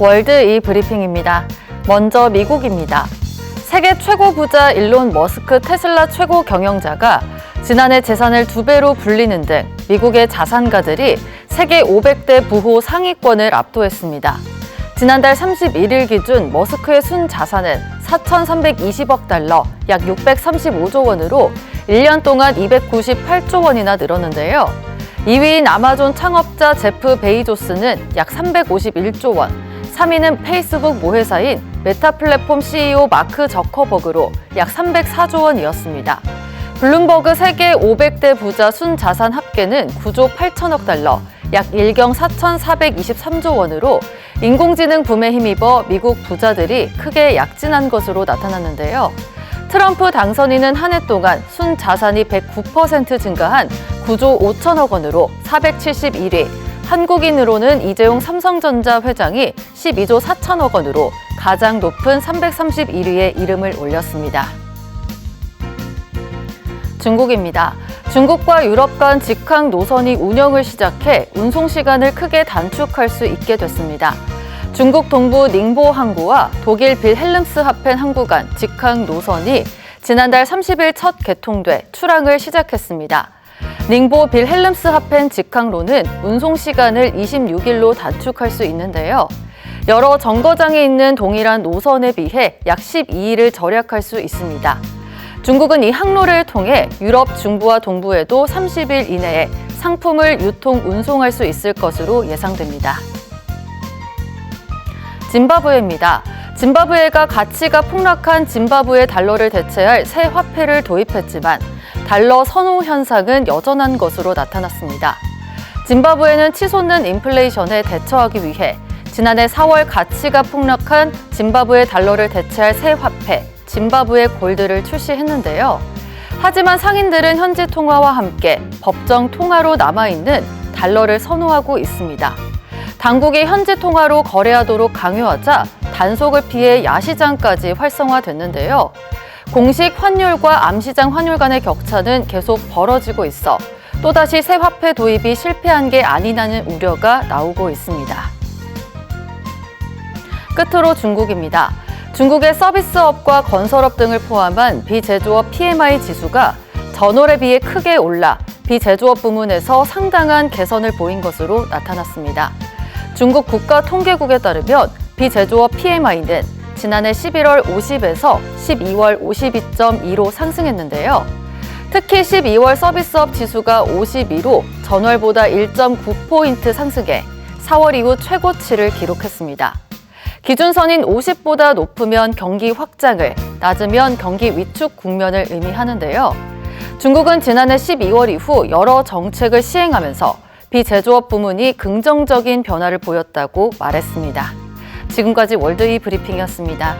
월드 이 브리핑입니다. 먼저 미국입니다. 세계 최고 부자 일론 머스크 테슬라 최고 경영자가 지난해 재산을 두 배로 불리는 등 미국의 자산가들이 세계 500대 부호 상위권을 압도했습니다. 지난달 31일 기준 머스크의 순 자산은 4,320억 달러, 약 635조 원으로 1년 동안 298조 원이나 늘었는데요. 2위인 아마존 창업자 제프 베이조스는 약 351조 원, 3위는 페이스북 모회사인 메타 플랫폼 CEO 마크 저커버그로 약 304조 원이었습니다. 블룸버그 세계 500대 부자 순 자산 합계는 9조 8천억 달러, 약 1경 4,423조 원으로 인공지능 붐에 힘입어 미국 부자들이 크게 약진한 것으로 나타났는데요. 트럼프 당선인은 한 해 동안 순 자산이 109% 증가한 9조 5천억 원으로 471위, 한국인으로는 이재용 삼성전자 회장이 12조 4천억 원으로 가장 높은 331위에 이름을 올렸습니다. 중국입니다. 중국과 유럽 간 직항 노선이 운영을 시작해 운송 시간을 크게 단축할 수 있게 됐습니다. 중국 동부 닝보 항구와 독일 빌헬름스 하펜 항구 간 직항 노선이 지난달 30일 첫 개통돼 출항을 시작했습니다. 닝보 빌 헬름스 하펜 직항로는 운송 시간을 26일로 단축할 수 있는데요. 여러 정거장에 있는 동일한 노선에 비해 약 12일을 절약할 수 있습니다. 중국은 이 항로를 통해 유럽 중부와 동부에도 30일 이내에 상품을 유통 운송할 수 있을 것으로 예상됩니다. 짐바브웨입니다. 짐바브웨가 가치가 폭락한 짐바브웨 달러를 대체할 새 화폐를 도입했지만 달러 선호 현상은 여전한 것으로 나타났습니다. 짐바브웨는 치솟는 인플레이션에 대처하기 위해 지난해 4월 가치가 폭락한 짐바브웨 달러를 대체할 새 화폐 짐바브웨 골드를 출시했는데요. 하지만 상인들은 현지 통화와 함께 법정 통화로 남아있는 달러를 선호하고 있습니다. 당국이 현지 통화로 거래하도록 강요하자 단속을 피해 야시장까지 활성화됐는데요. 공식 환율과 암시장 환율 간의 격차는 계속 벌어지고 있어 또다시 새 화폐 도입이 실패한 게 아니라는 우려가 나오고 있습니다. 끝으로 중국입니다. 중국의 서비스업과 건설업 등을 포함한 비제조업 PMI 지수가 전월에 비해 크게 올라 비제조업 부문에서 상당한 개선을 보인 것으로 나타났습니다. 중국 국가통계국에 따르면 비제조업 PMI는 지난해 11월 50에서 12월 52.2로 상승했는데요. 특히 12월 서비스업 지수가 52로 전월보다 1.9포인트 상승해 4월 이후 최고치를 기록했습니다. 기준선인 50보다 높으면 경기 확장을, 낮으면 경기 위축 국면을 의미하는데요. 중국은 지난해 12월 이후 여러 정책을 시행하면서 비제조업 부문이 긍정적인 변화를 보였다고 말했습니다. 지금까지 월드이 브리핑이었습니다.